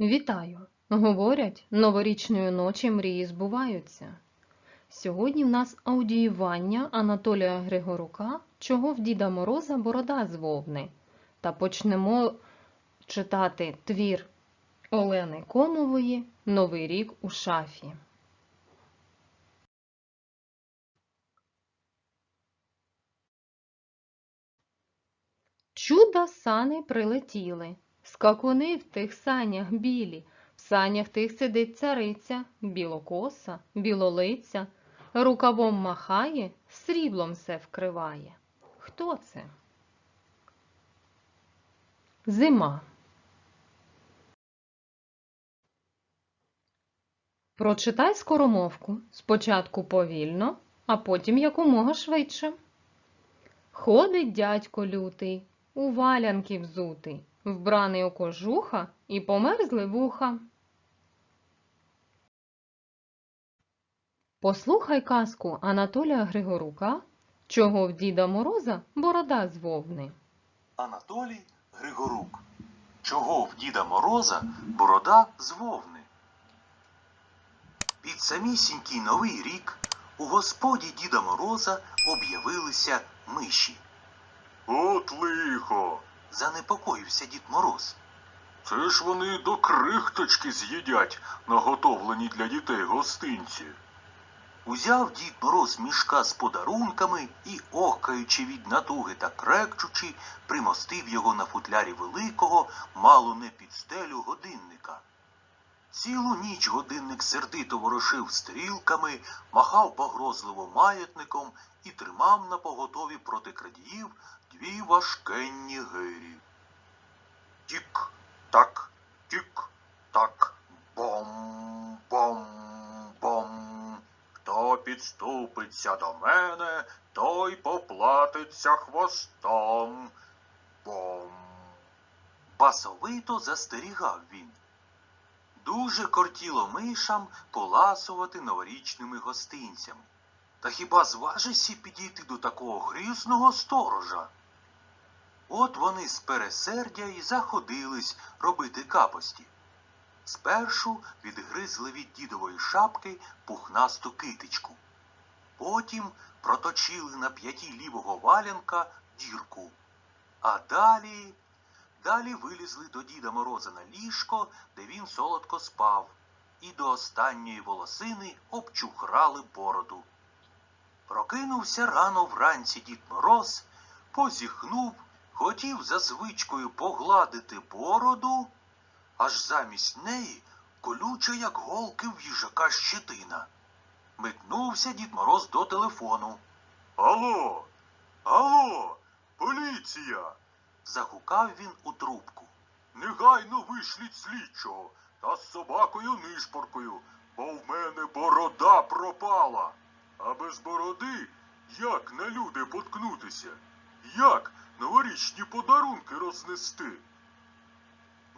Вітаю! Говорять, новорічної ночі мрії збуваються. Сьогодні в нас аудіювання Анатолія Григорука «Чого в Діда Мороза борода з вовни» та почнемо читати твір Олени Комової «Новий рік у шафі». Чудо сани прилетіли, скакуни в тих санях білі, в санях тих сидить цариця, білокоса, білолиця, рукавом махає, сріблом все вкриває. Хто це? Зима. Прочитай скоромовку спочатку повільно, а потім якомога швидше. Ходить дядько лютий, у валянки взутий, вбраний у кожуха і померзли вуха. Послухай казку Анатолія Григорука, чого в Діда Мороза борода з вовни. Анатолій Григорук. Чого в Діда Мороза борода з вовни? Під самісінький новий рік у господі Діда Мороза об'явилися миші. От лихо. Занепокоївся Дід Мороз. Це ж вони до крихточки з'їдять наготовлені для дітей гостинці. Узяв дід Мороз мішка з подарунками і, охкаючи від натуги та крекчучи, примостив його на футлярі великого, мало не під стелю годинника. Цілу ніч годинник сердито ворушив стрілками, махав погрозливо маятником і тримав на поготові проти крадіїв дві важкенні гирі. Тік, так, тік, так, бом, бом, бом. Хто підступиться до мене, той поплатиться хвостом. Бом. Басовито застерігав він. Дуже кортіло мишам поласувати новорічними гостинцями. Та хіба зважишся підійти до такого грізного сторожа? От вони з пересердя й заходились робити капості. Спершу відгризли від дідової шапки пухнасту китичку. Потім проточили на п'яті лівого валянка дірку. А далі, далі вилізли до Діда Мороза на ліжко, де він солодко спав, і до останньої волосини обчухрали бороду. Прокинувся рано вранці Дід Мороз, позіхнув, хотів за звичкою погладити бороду, аж замість неї колюча, як голки в їжака щетина. Метнувся Дід Мороз до телефону. Алло, алло, поліція. загукав він у трубку. Негайно вишліть слідчого та з собакою нишпоркою, бо в мене борода пропала. А без бороди як на люди поткнутися? Як новорічні подарунки рознести?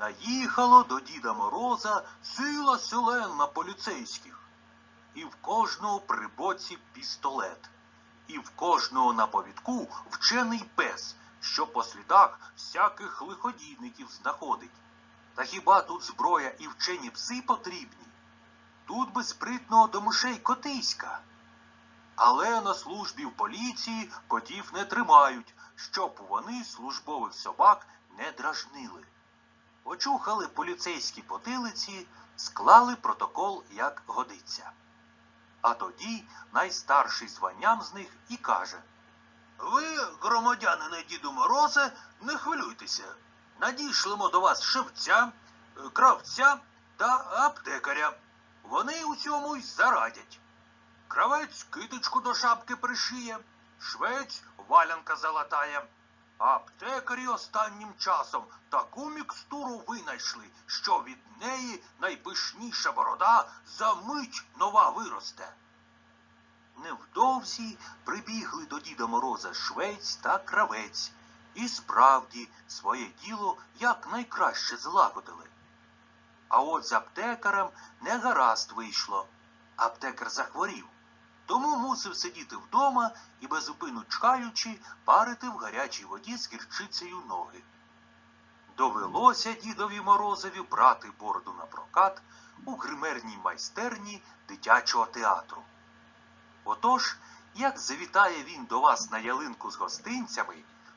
Наїхало до Діда Мороза сила селенна поліцейських. І в кожного при боці пістолет, і в кожного на повідку вчений пес, що по слідах всяких лиходійників знаходить. Та хіба тут зброя і вчені пси потрібні? Тут би спритного до мишей котиська. Але на службі в поліції котів не тримають, щоб вони службових собак не дражнили. Очухали поліцейські потилиці, склали протокол, як годиться. А тоді найстарший званням з них і каже Ви, громадянине Діду Морозе, не хвилюйтеся. Надійшлемо до вас шевця, кравця та аптекаря. Вони у цьому й зарадять. Кравець китичку до шапки пришиє, швець валянка залатає. А аптекарі останнім часом таку мікстуру винайшли, що від неї найпишніша борода за мить нова виросте. Невдовзі прибігли до Діда Мороза швець та кравець, і справді своє діло якнайкраще злагодили. А от з аптекарем не гаразд вийшло. Аптекар захворів, тому мусив сидіти вдома і безупину чхаючи парити в гарячій воді з гірчицею ноги. довелося дідові Морозові брати бороду на прокат у гримерній майстерні дитячого театру. Отож, як завітає він до вас на ялинку з гостинцями,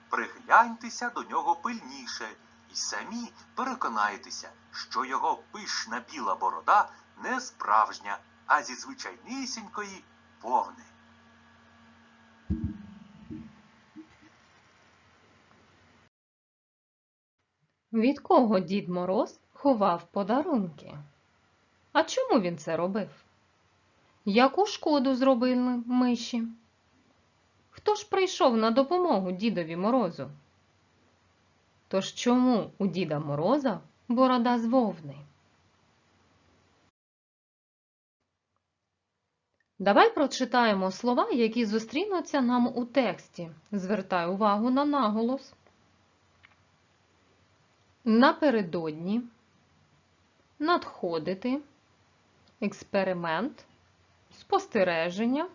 пригляньтеся до нього пильніше і самі переконаєтеся, що його пишна біла борода не справжня, а зі звичайнісінької вовни. Від кого Дід Мороз ховав подарунки? А чому він це робив? Яку шкоду зробили миші? Хто ж прийшов на допомогу Дідові Морозу? Тож чому у Діда Мороза борода з вовни? Давай прочитаємо слова, які зустрінуться нам у тексті. Звертай увагу на наголос. Напередодні, надходити, експеримент, спостереження,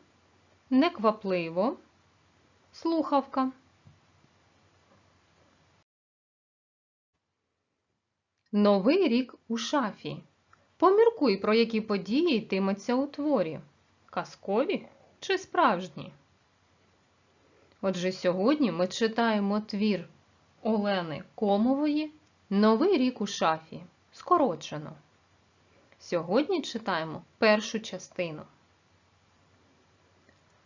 неквапливо, слухавка. Новий рік у шафі. Поміркуй, про які події йтиметься у творі. Казкові чи справжні? Отже, сьогодні ми читаємо твір Олени Комової Новий рік у шафі. Скорочено. Сьогодні читаємо першу частину.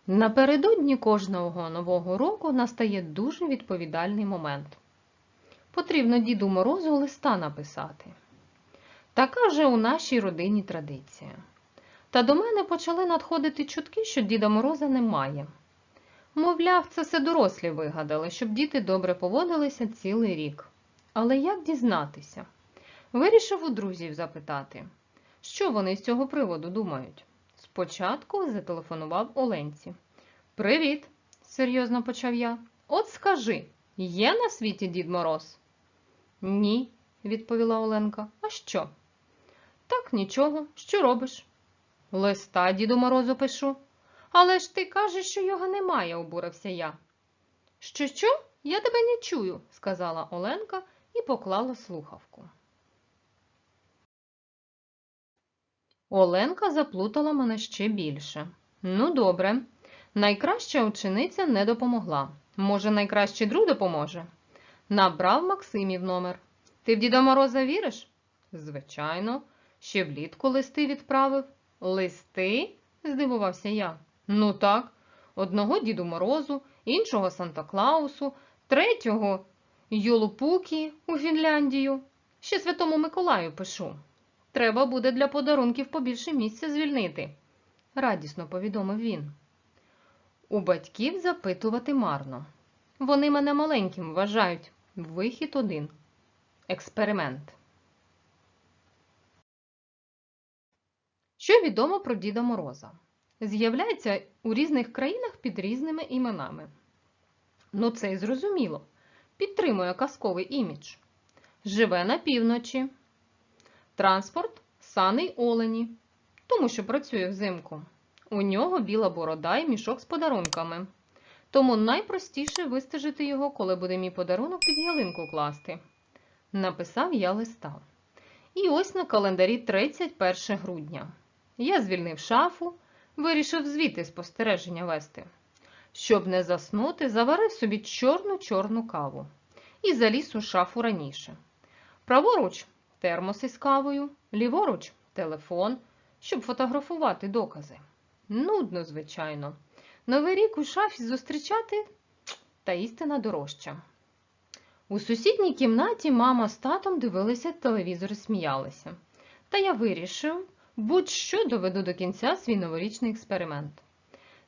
Напередодні кожного нового року настає дуже відповідальний момент. Потрібно Діду Морозу листа написати. Така вже у нашій родині традиція. Та до мене почали надходити чутки, що Діда Мороза немає. Мовляв, це все дорослі вигадали, щоб діти добре поводилися цілий рік. Але як дізнатися? Вирішив у друзів запитати, що вони з цього приводу думають. Спочатку зателефонував Оленці. Привіт, серйозно почав я. От скажи, є на світі Дід Мороз? Ні, відповіла Оленка. А що? Так, нічого. Що робиш? Листа Діду Морозу пишу. Але ж ти кажеш, що його немає, обурився я. Що, що? Я тебе не чую, сказала Оленка і поклала слухавку. Оленка заплутала мене ще більше. Ну, добре. Найкраща учениця не допомогла. Може, найкращий друг допоможе? Набрав Максимів номер. Ти в Діда Мороза віриш? Звичайно, ще влітку листи відправив. Листи? здивувався я. Ну так, одного Діду Морозу, іншого Санта Клаусу, третього Йолупукі у Фінляндію. Ще Святому Миколаю пишу. Треба буде для подарунків побільше місця звільнити, радісно повідомив він. У батьків запитувати марно. Вони мене маленьким вважають. Вихід один. Експеримент. Що відомо про Діда Мороза? З'являється у різних країнах під різними іменами. Ну, це й зрозуміло. Підтримує казковий імідж. Живе на півночі. Транспорт саний олені, тому що працює взимку. У нього біла борода і мішок з подарунками. Тому найпростіше вистежити його, коли буде мій подарунок під ялинку класти. Написав я листа. І ось на календарі 31 грудня. Я звільнив шафу, вирішив звідти спостереження вести. Щоб не заснути, заварив собі чорну-чорну каву і заліз у шафу раніше. Праворуч термос із кавою, ліворуч телефон, щоб фотографувати докази. Нудно, звичайно. Новий рік у шафі зустрічати та істина дорожча. У сусідній кімнаті мама з татом дивилися телевізор і сміялися. Та я вирішив, будь-що доведу до кінця свій новорічний експеримент.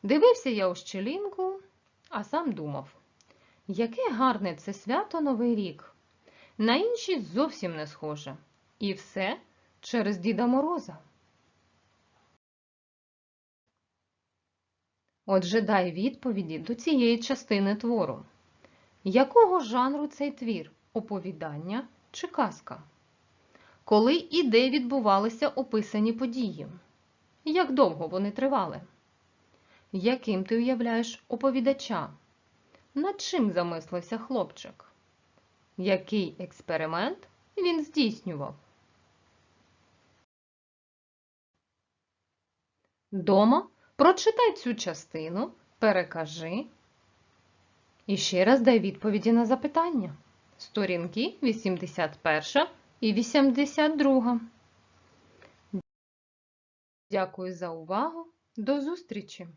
Дивився я у щелінку, а сам думав, яке гарне це свято Новий рік. На інші зовсім не схоже. І все через Діда Мороза. Отже, дай відповіді до цієї частини твору. Якого жанру цей твір? Оповідання чи казка? Коли і де відбувалися описані події? Як довго вони тривали? Яким ти уявляєш оповідача? Над чим замислився хлопчик? Який експеримент він здійснював? Дома прочитай цю частину, перекажи і ще раз дай відповіді на запитання. Сторінки 81 і 82. Дякую за увагу. До зустрічі!